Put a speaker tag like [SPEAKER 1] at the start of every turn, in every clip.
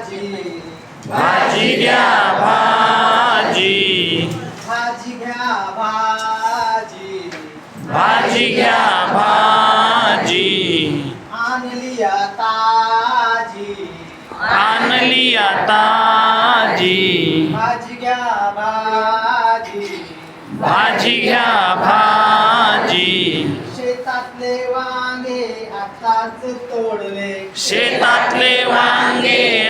[SPEAKER 1] भाजी.
[SPEAKER 2] भाजी घ्या भाजी.
[SPEAKER 1] भाजी घ्या भाजी.
[SPEAKER 2] भाजी घ्या भाजी.
[SPEAKER 1] आणली ताजी
[SPEAKER 2] आणली ताजी
[SPEAKER 1] भाजी घ्या भाजी.
[SPEAKER 2] भाजी घ्या भाजी.
[SPEAKER 1] शेतातले वांगे आताच तोडले.
[SPEAKER 2] शेतातले वांगे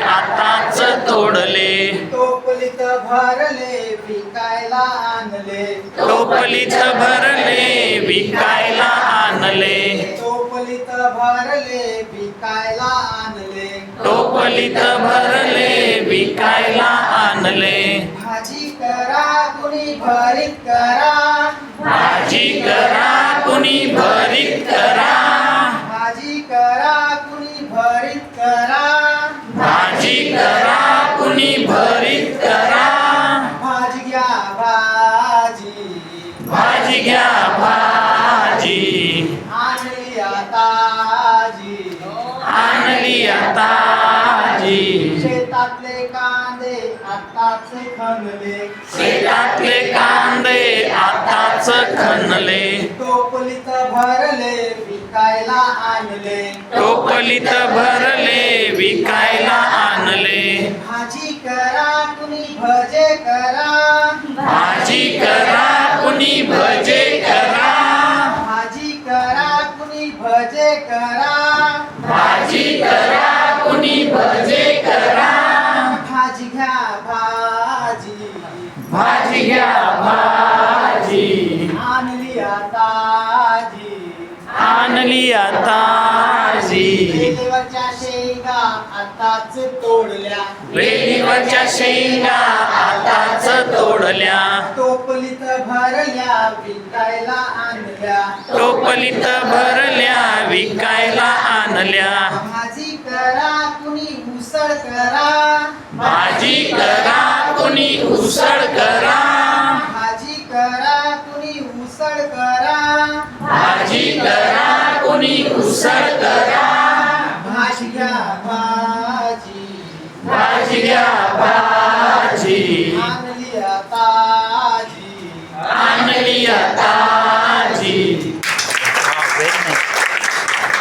[SPEAKER 2] तोडले.
[SPEAKER 1] टोपलीत भरले विकायला आणले.
[SPEAKER 2] टोपलीत भरले विकायला आणले.
[SPEAKER 1] टोपलीत भरले विकायला आणले.
[SPEAKER 2] टोपलीत भरले विकायला आणले.
[SPEAKER 1] भाजी करा कुणी भरीत करा.
[SPEAKER 2] भाजी करा कुणी भरीत करा.
[SPEAKER 1] कुणी भरीत करा.
[SPEAKER 2] भाजी
[SPEAKER 1] घ्या भाजी.
[SPEAKER 2] भाजी घ्या भाजी.
[SPEAKER 1] आणली ताजी
[SPEAKER 2] आणली ताजी
[SPEAKER 1] शेतातले कांदे आताच खणले.
[SPEAKER 2] शेतातले कांदे आताच खणले.
[SPEAKER 1] टोपलीत भरले विकायला आणले.
[SPEAKER 2] टोपलीत भरले विकायला आणले.
[SPEAKER 1] भाजी करा कुणी भजे करा.
[SPEAKER 2] भाजी करा कुणी भजे करा.
[SPEAKER 1] भाजी करा कुणी भजे करा.
[SPEAKER 2] भाजी करा कुणी भजे करा.
[SPEAKER 1] भाजी घ्या भाजी.
[SPEAKER 2] भाजी घ्या भाजी.
[SPEAKER 1] आणली ताजी
[SPEAKER 2] आणली ताजी
[SPEAKER 1] वेलीवरच्या शेंगा आताच तोडल्या.
[SPEAKER 2] वेलीवरच्या शेंगा आताच तोडल्या.
[SPEAKER 1] टोपलीत भरल्या विकायला आणल्या.
[SPEAKER 2] टोपलीत भरल्या विकायला आणल्या.
[SPEAKER 1] भाजी करा कुणी उसळ करा.
[SPEAKER 2] भाजी करा कुणी उसळ करा.
[SPEAKER 1] भाजी करा कुणी उसळ करा.
[SPEAKER 2] भाजी करा कुणी उसळ करा. verdade. Amém.